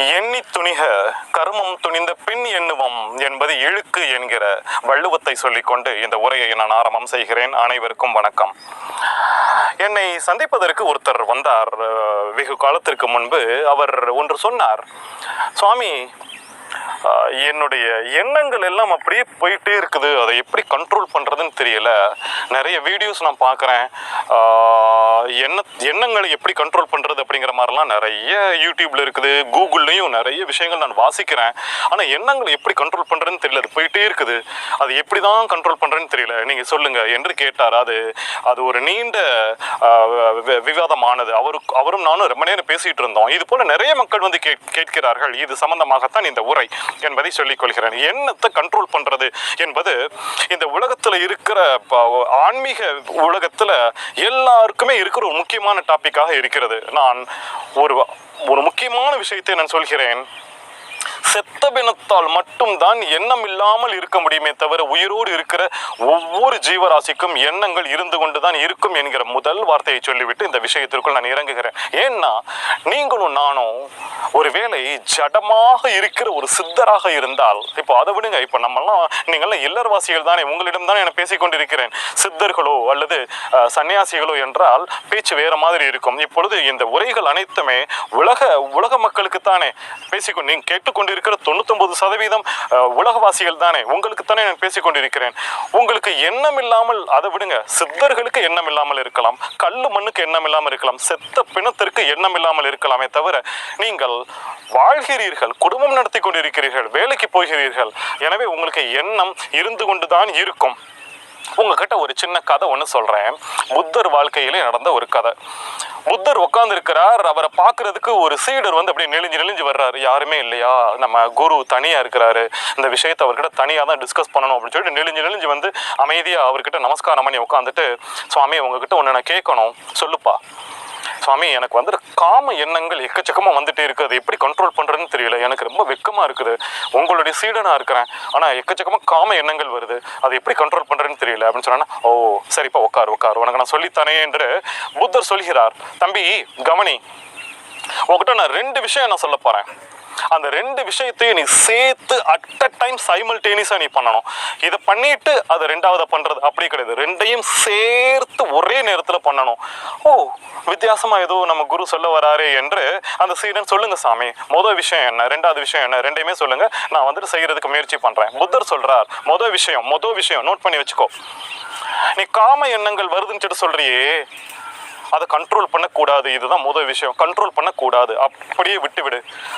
எண்ணி துணிக கருமம் துணிந்த பின் எண்ணுவம் என்பது இழுக்கு என்கிற வள்ளுவத்தை சொல்லிக்கொண்டு இந்த உரையை நான் ஆரம்பம் செய்கிறேன். அனைவருக்கும் வணக்கம். என்னை சந்திப்பதற்கு ஒருத்தர் வந்தார். வெகு காலத்திற்கு முன்பு அவர் ஒன்று சொன்னார். சுவாமி என்னுடைய எண்ணங்கள் எல்லாம் அப்படியே போயிட்டே இருக்குது. அதை எப்படி கண்ட்ரோல் பண்ணுறதுன்னு தெரியல. நிறைய வீடியோஸ் நான் பார்க்குறேன். எண்ண எண்ணங்களை எப்படி கண்ட்ரோல் பண்ணுறது அப்படிங்கிற மாதிரிலாம் நிறைய யூடியூப்ல இருக்குது கூகுள்லேயும் நிறைய விஷயங்கள் நான் வாசிக்கிறேன். ஆனால் எண்ணங்களை எப்படி கண்ட்ரோல் பண்ணுறதுன்னு தெரியல. அது போயிட்டே இருக்குது. அது எப்படி தான் கண்ட்ரோல் பண்ணுறேன்னு தெரியல. நீங்கள் சொல்லுங்கள் என்று கேட்டார். அது அது ஒரு நீண்ட விவாதமானது. அவருக்கு அவரும் நானும் ரொம்ப நேரம் பேசிகிட்டு இருந்தோம். இது போல் நிறைய மக்கள் வந்து கே கேட்கிறார்கள். இது சம்பந்தமாகத்தான் இந்த உரை என்பதை சொல்லிக் கொள்கிறேன். எண்ணத்தை கண்ட்ரோல் பண்ணுறது என்பது இந்த உலகத்தில் இருக்கிற ஆன்மீக உலகத்தில் எல்லாருக்குமே இருக்கிற ஒரு முக்கியமான டாப்பிக்காக இருக்கிறது. நான் ஒரு ஒரு முக்கியமான விஷயத்தை நான் சொல்கிறேன். செத்த பிணத்தால் மட்டும்தான் எண்ணம் இல்லாமல் இருக்க முடியுமே தவிர உயிரோடு இருக்கிற ஒவ்வொரு ஜீவராசிக்கும் எண்ணங்கள் இருந்து கொண்டுதான் இருக்கும் என்கிற முதல் வார்த்தையை சொல்லிவிட்டு இந்த விஷயத்திற்குள் நான் இறங்குகிறேன். ஏன்னா நீங்களும் நானும் ஒருவேளை ஜடமாக இருக்கிற ஒரு சித்தராக இருந்தால் இப்போ அதை விடுங்க இப்போ நம்மெல்லாம் நீங்கள்லாம் இல்லறவாசிகள் தானே உங்களிடம் தானே பேசிக்கொண்டிருக்கிறேன் சித்தர்களோ அல்லது சன்னியாசிகளோ என்றால் பேச்சு வேற மாதிரி இருக்கும். இப்பொழுது இந்த உரைகள் அனைத்துமே உலக உலக மக்களுக்கு தானே பேசிக்கொண்டு நீங்க இருக்கிற தொண்ணூத்தொன்பது சதவீதம் உலகவாசிகள் தானே. உங்களுக்கு தானே நான் பேசிக்கொண்டிருக்கிறேன் உங்களுக்கு எண்ணம் இல்லாமல் அதை விடுங்க. சித்தர்களுக்கு எண்ணம் இல்லாமல் இருக்கலாம். கல் மண்ணுக்கு எண்ணம் இல்லாமல் இருக்கலாம். செத்த பிணத்திற்கு எண்ணம் இல்லாமல் இருக்கலாமே தவிர நீங்கள் வாழ்கிறீர்கள் குடும்பம் நடத்தி கொண்டிருக்கிறீர்கள் வேலைக்கு போகிறீர்கள். எனவே உங்களுக்கு எண்ணம் இருந்து கொண்டுதான் இருக்கும். உங்ககிட்ட ஒரு சின்ன கதை ஒன்று சொல்கிறேன் புத்தர் வாழ்க்கையிலே நடந்த ஒரு கதை. புத்தர் உட்காந்துருக்கிறார் அவரை பார்க்கறதுக்கு ஒரு சீடர் வந்து அப்படியே நெளிஞ்சு நெளிஞ்சு வர்றாரு. யாருமே இல்லையா? நம்ம குரு தனியாக இருக்கிறாரு. இந்த விஷயத்தை அவர்கிட்ட தனியாக தான் டிஸ்கஸ் பண்ணணும் அப்படின்னு சொல்லிட்டு நெளிஞ்சு நெளிஞ்சு வந்து அமைதியாக அவர்கிட்ட நமஸ்காரம் பண்ணி உட்காந்துட்டு சுவாமி உங்ககிட்ட ஒன்று நான் கேட்கணும். சொல்லுப்பா. சுவாமி எனக்கு வந்து காம எண்ணங்கள் எக்கச்சக்கமாக வந்துட்டே இருக்குது அது எப்படி கண்ட்ரோல் தெரியல. எனக்கு ரொம்ப வெக்கமாக இருக்குது. உங்களுடைய சீடனா இருக்கிறேன். ஆனா எக்கச்சக்கமா காம எண்ணங்கள் வருது. அதை எப்படி கண்ட்ரோல் பண்ணுறேன்னு தெரியல. அப்படின்னு சொன்னா ஓ சரிப்பா உட்கார் உட்கார் உனக்கு நான் சொல்லித்தானே என்று புத்தர் சொல்கிறார். தம்பி கவனி உங்ககிட்ட நான் ரெண்டு விஷயம் நான் சொல்ல போறேன். அந்த ரெண்டு விஷயத்தையும் நீ சேர்த்து அட் அ டைம் சைமல்டேனியஸாக நீ பண்ணணும். இதை பண்ணிட்டு அதை ரெண்டாவது பண்ணுறது அப்படி கிடையாது. ரெண்டையும் சேர்த்து ஒரே நேரத்தில் பண்ணணும். ஓ வித்தியாசமாக ஏதோ நம்ம குரு சொல்ல வராரு என்று அந்த சீடன் சொல்லுங்க சாமி. மொதல் விஷயம் என்ன? ரெண்டாவது விஷயம் என்ன? ரெண்டையுமே சொல்லுங்க. நான் வந்துட்டு செய்யறதுக்கு முயற்சி பண்றேன். புத்தர் சொல்றார் மொதல் விஷயம் மொதல் விஷயம் நோட் பண்ணி வச்சுக்கோ. நீ காம எண்ணங்கள் வருதுன்னு சொல்லிட்டு சொல்றியே. அதை கண்ட்ரோல் பண்ணக்கூடாது. இதுதான் முதல் விஷயம். கண்ட்ரோல் பண்ணக்கூடாது. அப்படியே விட்டு விடு